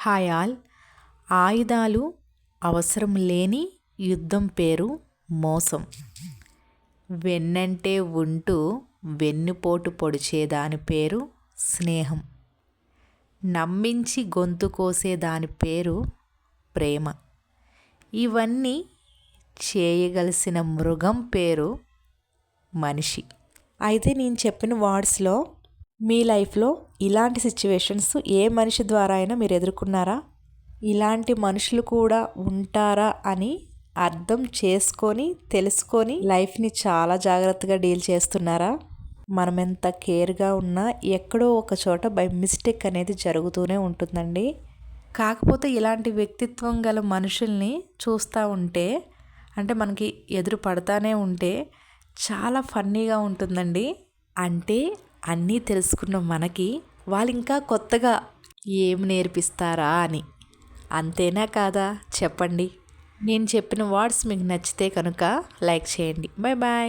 Hi all ఆయుధాలు అవసరం లేని యుద్ధం పేరు మోసం. వెన్నంటే ఉంటూ వెన్నుపోటు పొడిచేదాని పేరు స్నేహం. నమ్మించి గొంతు కోసేదాని పేరు ప్రేమ. ఇవన్నీ చేయగలిసిన మృగం పేరు మనిషి. అయితే నేను చెప్పిన వార్డ్స్లో మీ లైఫ్లో ఇలాంటి సిచ్యువేషన్స్ ఏ మనిషి ద్వారా అయినా మీరు ఎదుర్కొన్నారా? ఇలాంటి మనుషులు కూడా ఉంటారా అని అర్థం చేసుకొని తెలుసుకొని లైఫ్ని చాలా జాగ్రత్తగా డీల్ చేస్తున్నారా? మనం ఎంత కేర్గా ఉన్నా ఎక్కడో ఒక చోట బై మిస్టేక్ అనేది జరుగుతూనే ఉంటుందండి. కాకపోతే ఇలాంటి వ్యక్తిత్వం గల మనుషుల్ని చూస్తూ ఉంటే అంటే మనకి ఎదురు పడతానే ఉంటే చాలా ఫన్నీగా ఉంటుందండి. అంటే అన్నీ తెలుసుకున్న మనకి వాళ్ళు ఇంకా కొత్తగా ఏం నేర్పిస్తారా అని. అంతేనా కాదా? చెప్పండి. నేను చెప్పిన వర్డ్స్ మీకు నచ్చితే కనుక లైక్ చేయండి. Bye bye